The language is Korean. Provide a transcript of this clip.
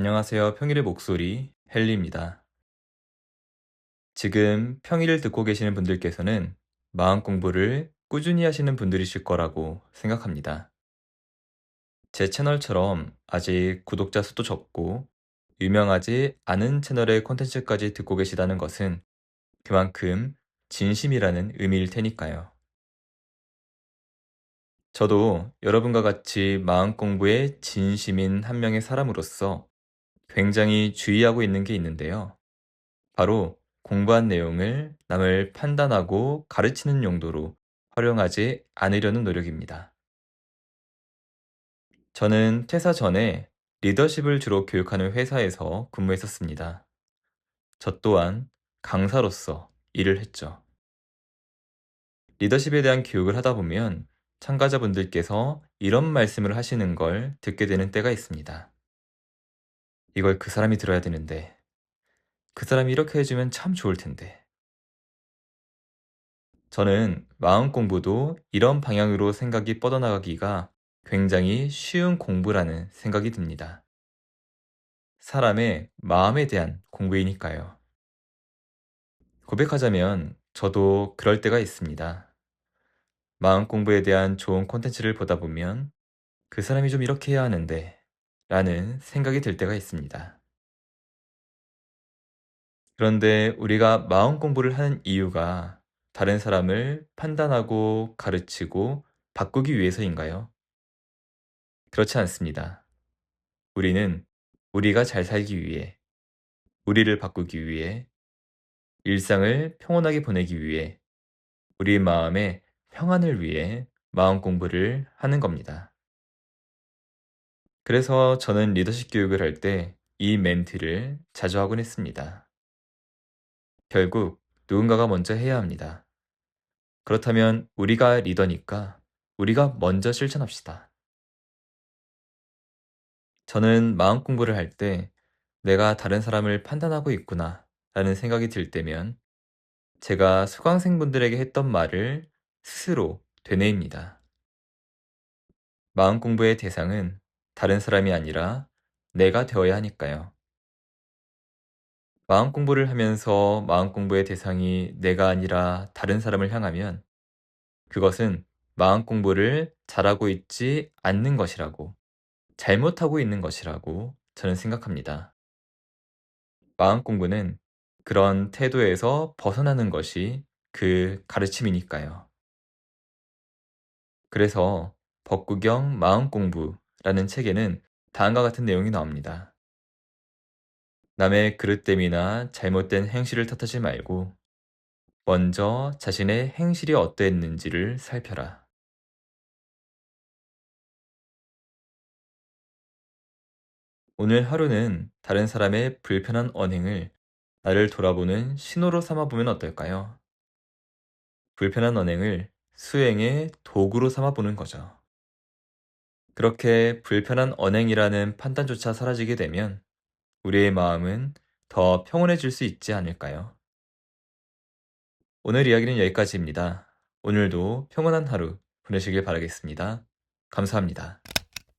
안녕하세요. 평일의 목소리 헨리입니다. 지금 평일을 듣고 계시는 분들께서는 마음 공부를 꾸준히 하시는 분들이실 거라고 생각합니다. 제 채널처럼 아직 구독자 수도 적고 유명하지 않은 채널의 콘텐츠까지 듣고 계시다는 것은 그만큼 진심이라는 의미일 테니까요. 저도 여러분과 같이 마음 공부에 진심인 한 명의 사람으로서 굉장히 주의하고 있는 게 있는데요. 바로 공부한 내용을 남을 판단하고 가르치는 용도로 활용하지 않으려는 노력입니다. 저는 퇴사 전에 리더십을 주로 교육하는 회사에서 근무했었습니다. 저 또한 강사로서 일을 했죠. 리더십에 대한 교육을 하다 보면 참가자분들께서 이런 말씀을 하시는 걸 듣게 되는 때가 있습니다. 이걸 그 사람이 들어야 되는데, 그 사람이 이렇게 해주면 참 좋을 텐데. 저는 마음 공부도 이런 방향으로 생각이 뻗어나가기가 굉장히 쉬운 공부라는 생각이 듭니다. 사람의 마음에 대한 공부이니까요. 고백하자면 저도 그럴 때가 있습니다. 마음 공부에 대한 좋은 콘텐츠를 보다 보면 그 사람이 좀 이렇게 해야 하는데 라는 생각이 들 때가 있습니다. 그런데 우리가 마음 공부를 하는 이유가 다른 사람을 판단하고 가르치고 바꾸기 위해서인가요? 그렇지 않습니다. 우리는 우리가 잘 살기 위해, 우리를 바꾸기 위해, 일상을 평온하게 보내기 위해, 우리 마음의 평안을 위해 마음 공부를 하는 겁니다. 그래서 저는 리더십 교육을 할 때 이 멘트를 자주 하곤 했습니다. 결국 누군가가 먼저 해야 합니다. 그렇다면 우리가 리더니까 우리가 먼저 실천합시다. 저는 마음 공부를 할 때 내가 다른 사람을 판단하고 있구나 라는 생각이 들 때면 제가 수강생분들에게 했던 말을 스스로 되뇌입니다. 마음 공부의 대상은 다른 사람이 아니라 내가 되어야 하니까요. 마음 공부를 하면서 마음 공부의 대상이 내가 아니라 다른 사람을 향하면 그것은 마음 공부를 잘하고 있지 않는 것이라고, 잘못하고 있는 것이라고 저는 생각합니다. 마음 공부는 그런 태도에서 벗어나는 것이 그 가르침이니까요. 그래서 법구경 마음 공부 라는 책에는 다음과 같은 내용이 나옵니다. 남의 그릇됨이나 잘못된 행실을 탓하지 말고 먼저 자신의 행실이 어떠했는지를 살펴라. 오늘 하루는 다른 사람의 불편한 언행을 나를 돌아보는 신호로 삼아보면 어떨까요? 불편한 언행을 수행의 도구로 삼아보는 거죠. 그렇게 불편한 언행이라는 판단조차 사라지게 되면 우리의 마음은 더 평온해질 수 있지 않을까요? 오늘 이야기는 여기까지입니다. 오늘도 평온한 하루 보내시길 바라겠습니다. 감사합니다.